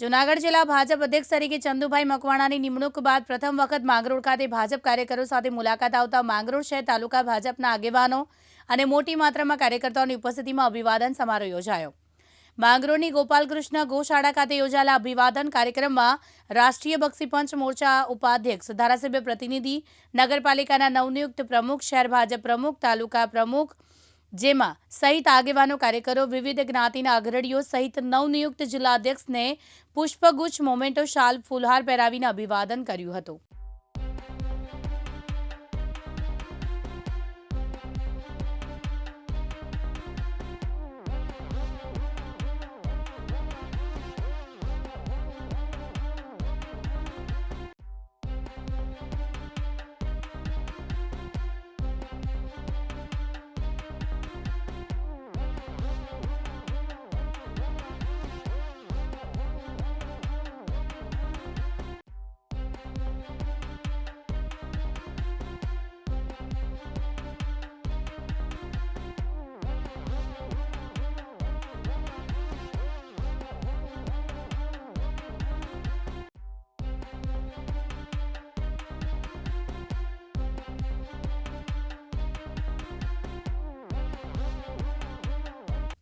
જૂનાગઢ જિલ્લા ભાજપ અધ્યક્ષ તરીકે ચંદુભાઈ મકવાણાની નિમણૂક બાદ પ્રથમ વખત માંગરોળ ખાતે ભાજપ કાર્યકરો સાથે મુલાકાત આવતા માંગરોળ શહેર તાલુકા ભાજપના આગેવાનો અને મોટી માત્રામાં કાર્યકર્તાઓની ઉપસ્થિતિમાં અભિવાદન સમારોહ યોજાયો. માંગરોળની ગોપાલકૃષ્ણ ગોશાળા ખાતે યોજાયેલા અભિવાદન કાર્યક્રમમાં રાષ્ટ્રીય બક્ષી પંચ મોરચા ઉપાધ્યક્ષ, ધારાસભ્ય પ્રતિનિધિ, નગરપાલિકાના નવનિયુક્ત પ્રમુખ, શહેર ભાજપ પ્રમુખ, તાલુકા પ્રમુખ જેમાં સહિત આગેવાનો, કાર્યકરો, વિવિધ જ્ઞાતિના અગ્રણીઓ સહિત નવનિયુક્ત જિલ્લા અધ્યક્ષને પુષ્પગુચ્છ મોમેન્ટો શાલ ફુલહાર પહેરાવીને અભિવાદન કર્યું હતું.